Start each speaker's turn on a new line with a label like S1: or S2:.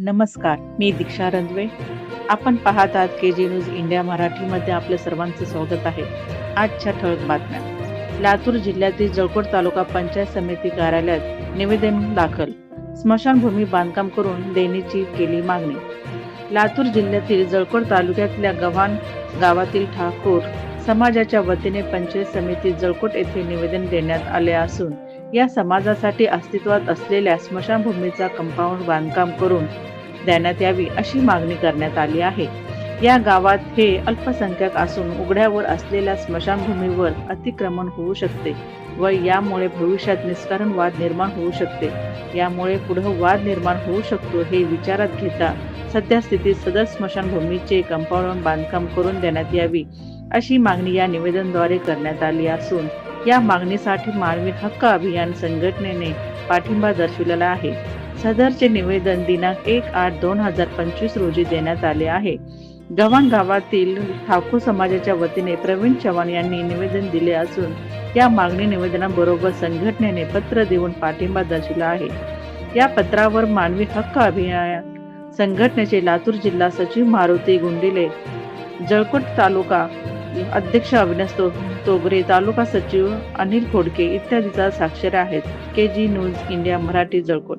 S1: नमस्कार मी दीक्षा रंजवे. आपण पाहत आहात के जी न्यूज इंडिया मराठीमध्ये आपलं सर्वांचं स्वागत आहे. आजच्या ठळक बातम्या. लातूर जिल्ह्यातील जळकोट तालुका पंचायत समिती कार्यालयात निवेदन दाखल. स्मशानभूमी बांधकाम करून देण्याची केली मागणी. लातूर जिल्ह्यातील जळकोट तालुक्यातल्या गव्हाण गावातील ठाकूर समाजाच्या वतीने पंचायत समिती जळकोट येथे निवेदन देण्यात आले असून या समाजासाठी अस्तित्वात असलेल्या स्मशानभूमीचा कंपाऊंड बांधकाम करून देण्यात यावी अशी मागणी करण्यात आली आहे. या गावात हे अल्पसंख्याक असून उघड्यावर असलेल्या स्मशानभूमीवर अतिक्रमण होऊ शकते व यामुळे भविष्यात निष्कारण वाद निर्माण होऊ शकते. यामुळे पुढे वाद निर्माण होऊ शकतो हे विचारात घेता सध्या स्थितीत सदर स्मशानभूमीचे कंपाऊंड बांधकाम करून देण्यात यावी अशी मागणी या निवेदनाद्वारे करण्यात आली असून या मागणीसाठी मानवी हक्क अभियान संघटनेने पाठिंबा दर्शविलेला आहे. सदरचे निवेदन दिनांक एक आठ दोन हजार पंचवीस रोजी देण्यात आले आहे. गव्हाण गावातील ठाकूर समाजाच्या वतीने प्रवीण चव्हाण यांनी निवेदन दिले असून या मागणी निवेदनाबरोबर संघटनेने पत्र देऊन पाठिंबा दर्शविला आहे. या पत्रावर मानवी हक्क अभियान संघटनेचे लातूर जिल्हा सचिव मारुती गुंडिले जळकोट तालुका अध्यक्ष अविनाश तो- तोगरे तालुका सचिव अनिल खोडके इत्यादीचा साक्षर आहेत. K G news India Marathi Jalkot.